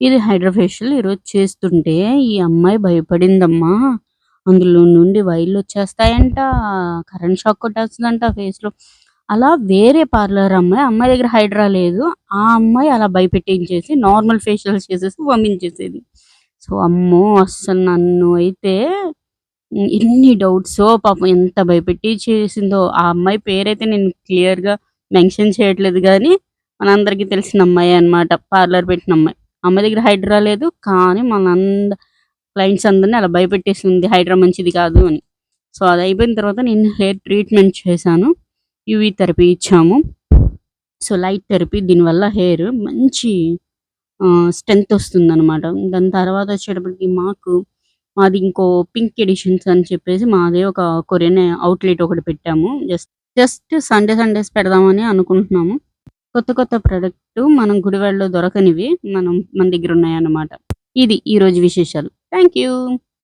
ఇది hydra facial ఈరోజు చేస్తుంటే ఈ అమ్మాయి భయపడిందమ్మా. అందులో నుండి వైర్‌లొచ్చేస్తాయంట. కరెంట్ షాక్ కొట్టేస్తదంట ఫేస్‌లో. అలా వేరే పార్లర్ అమ్మాయి, అమ్మాయి దగ్గర హైడ్రా లేదు. ఆ అమ్మాయి అలా భయపెట్టించేసి నార్మల్ ఫేషియల్స్ చేసేసి పంపించేసేది. సో, అమ్మో! అస్సలు నన్ను అయితే ఎన్ని డౌట్స్ పాపం ఎంత భయపెట్టి చేసిందో. ఆ అమ్మాయి పేరైతే నేను క్లియర్‌గా మెన్షన్ చేయట్లేదు కానీ మనందరికీ తెలిసిన అమ్మాయి అన్నమాట. పార్లర్ పెట్టిన అమ్మాయి. అమ్మ దగ్గర హైడ్రా లేదు. కానీ మనంద క్లయింట్స్ అందరిని అలా భయపెట్టేసింది హైడ్రా మంచిది కాదు అని. సో, అది అయిపోయిన తర్వాత నేను హెయిర్ ట్రీట్మెంట్ చేశాను. యూవీ థెరపీ ఇచ్చాము. సో, లైట్ థెరపీ దీనివల్ల హెయిర్ మంచి స్ట్రెంత్ స్ట్రెంత్ వస్తుందనమాట. దాని తర్వాత వచ్చేటప్పటికి మాకు మాది ఇంకో పింక్ ఎడిషన్స్ అని చెప్పేసి మాదే ఒక కొరియన్ అవుట్‌లెట్ ఒకటి పెట్టాము. జస్ట్ జస్ట్ సండే సండేస్ పెడదామని అనుకుంటున్నాము. కొత్త కొత్త ప్రొడక్ట్ మనం గుడివాడలో దొరకనివి మనం మన దగ్గర ఉన్నాయన్నమాట. ఇది ఈరోజు విశేషాలు. Thank you.